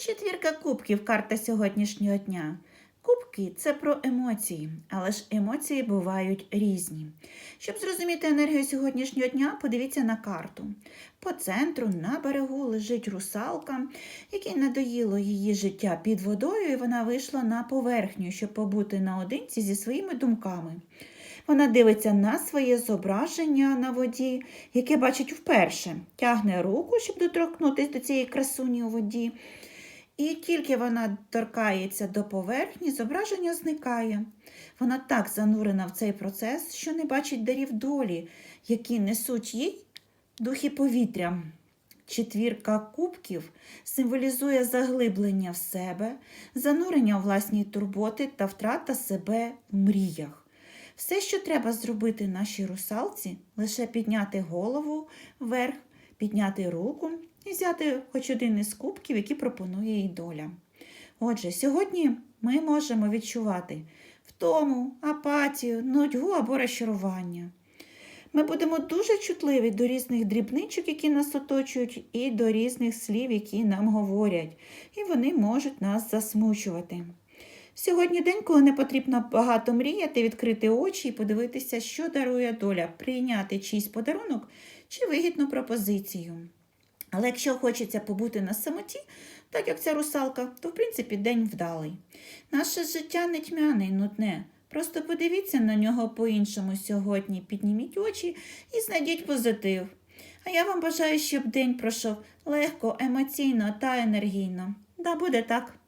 Четвірка кубків карта сьогоднішнього дня. Кубки це про емоції, але ж емоції бувають різні. Щоб зрозуміти енергію сьогоднішнього дня, подивіться на карту. По центру на берегу лежить русалка, якій надоїло її життя під водою, і вона вийшла на поверхню, щоб побути наодинці зі своїми думками. Вона дивиться на своє зображення на воді, яке бачить вперше, тягне руку, щоб доторкнутися до цієї красуні у воді. І тільки вона торкається до поверхні, зображення зникає. Вона так занурена в цей процес, що не бачить дарів долі, які несуть їй духи повітря. Четвірка кубків символізує заглиблення в себе, занурення у власні турботи та втрата себе в мріях. Все, що треба зробити нашій русалці, лише підняти голову вверх, підняти руку і взяти хоч один із кубків, які пропонує їй доля. Отже, сьогодні ми можемо відчувати втому, апатію, нудьгу або розчарування. Ми будемо дуже чутливі до різних дрібничок, які нас оточують, і до різних слів, які нам говорять, і вони можуть нас засмучувати. Сьогодні день, коли не потрібно багато мріяти, відкрити очі і подивитися, що дарує доля, прийняти чийсь подарунок чи вигідну пропозицію. Але якщо хочеться побути на самоті, так як ця русалка, то в принципі день вдалий. Наше життя не тьмяне й нудне. Просто подивіться на нього по-іншому сьогодні, підніміть очі і знайдіть позитив. А я вам бажаю, щоб день пройшов легко, емоційно та енергійно. Да буде так.